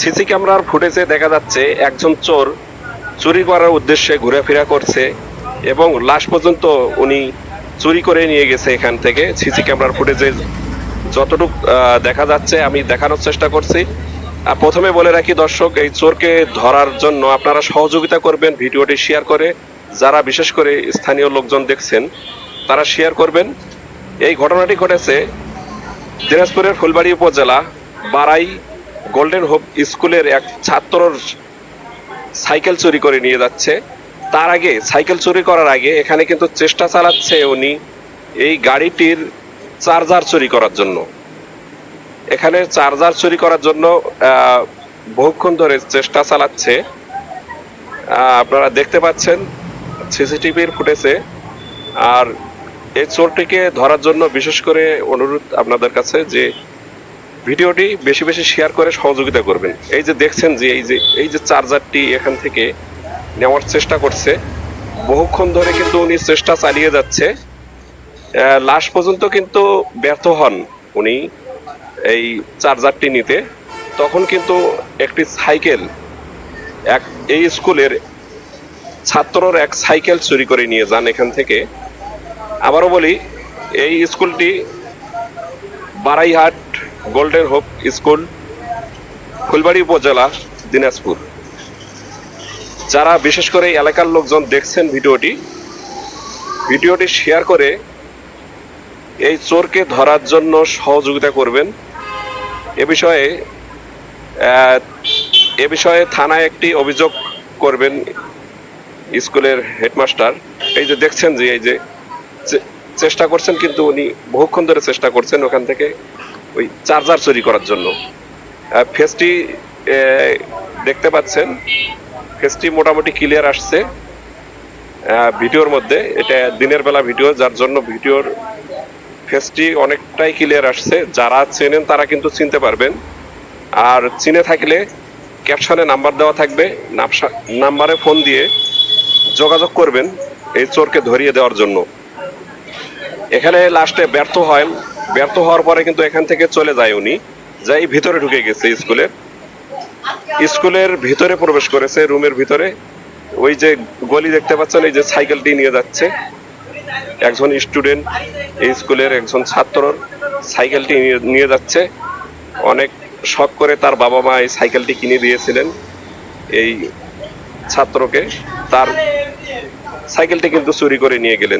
CC ক্যামেরার ফুটেজে দেখা যাচ্ছে একজন চোর চুরি করার উদ্দেশ্যে ঘোরাফেরা করছে এবং লাশ পর্যন্ত উনি চুরি করে নিয়ে গেছে এখান থেকে। সিসি ক্যামেরার ফুটেজে যতটুকু দেখা যাচ্ছে, আমি দেখানোর চেষ্টা করছি। আর প্রথমে বলে রাখি দর্শক, এই চোরকে ধরার জন্য আপনারা সহযোগিতা করবেন, ভিডিওটি শেয়ার করে যারা বিশেষ করে স্থানীয় লোকজন দেখছেন, তারা শেয়ার করবেন। এই ঘটনাটি ঘটেছে দিনাজপুরের ফুলবাড়ি উপজেলা বারাই গোল্ডেন হোপ স্কুলের এক ছাত্রর সাইকেল চুরি করে নিয়ে যাচ্ছে। তার আগে সাইকেল চুরি করার আগে এখানে কিন্তু চেষ্টা চালাচ্ছে উনি এই গাড়িটির চার্জার চুরি করার জন্য। এখানে চার্জার চুরি করার জন্য বহুক্ষণ ধরে চেষ্টা চালাচ্ছে। আপনারা দেখতে পাচ্ছেন সিসিটিভির ফুটেজে। আর এই চোরটিকে ধরার জন্য বিশেষ করে অনুরোধ আপনাদের কাছে যে ভিডিওটি বেশি বেশি শেয়ার করে সহযোগিতা করবেন এই যে দেখছেন যে এই যে এই যে চার্জারটি এখান থেকে নেওয়ার চেষ্টা করছে, বহুক্ষণ ধরে কিন্তু উনি চেষ্টা চালিয়ে যাচ্ছে। লাস্ট পর্যন্ত কিন্তু ব্যর্থ হন উনি এই চার্জারটি নিতে। তখন কিন্তু একটি সাইকেল, এক, এই স্কুলের ছাত্রর এক সাইকেল চুরি করে নিয়ে যান এখান থেকে। আবারও বলি, এই স্কুলটি Baraihat golden hope school, Phulbari উপজেলা, দিনাজপুর। যারা বিশেষ করে এলাকার লোকজন দেখছেন ভিডিওটি ভিডিওটি শেয়ার করে এই চোরকে ধরার জন্য সহযোগিতা করবেন। এ বিষয়ে এ বিষয়ে থানায় একটি অভিযোগ করবেন স্কুলের হেডমাস্টার। এই যে দেখছেন যে, এই যে চেষ্টা করছেন কিন্তু উনি বহুক্ষণ ধরে চেষ্টা করছেন ওখান থেকে ওই চার্জার চুরি করার জন্য। ফেসটি দেখতে পাচ্ছেন। ফেসটি মোটামুটি ক্লিয়ার আসছে। ভিডিওর মধ্যে। এটা দিনের বেলা ভিডিও, যার জন্য ভিডিওর ফেসটি অনেকটাই ক্লিয়ার আসছে। যারা চেনেন তারা কিন্তু চিনতে পারবেন। আর চিনে থাকলে ক্যাপশনে নাম্বার দেওয়া থাকবে। নাম্বারে ফোন দিয়ে যোগাযোগ করবেন এই চোরকে ধরিয়ে দেওয়ার জন্য। এখানে লাস্টে ব্যর্থ হয় ব্যর্থ হওয়ার পরে কিন্তু এখান থেকে চলে যায় উনি, যাই ভিতরে ঢুকে গেছে স্কুলের। স্কুলের ভিতরে প্রবেশ করেছে, রুমের ভিতরে। ওই যে গলি দেখতে পাচ্ছেন, এই যে সাইকেলটি নিয়ে যাচ্ছে। একজন স্টুডেন্ট, এই স্কুলের একজন ছাত্রর সাইকেলটি নিয়ে- যাচ্ছে। অনেক শখ করে তার বাবা মা এই সাইকেলটি কিনে দিয়েছিলেন এই ছাত্রকে। তার সাইকেলটি কিন্তু চুরি করে নিয়ে গেলেন।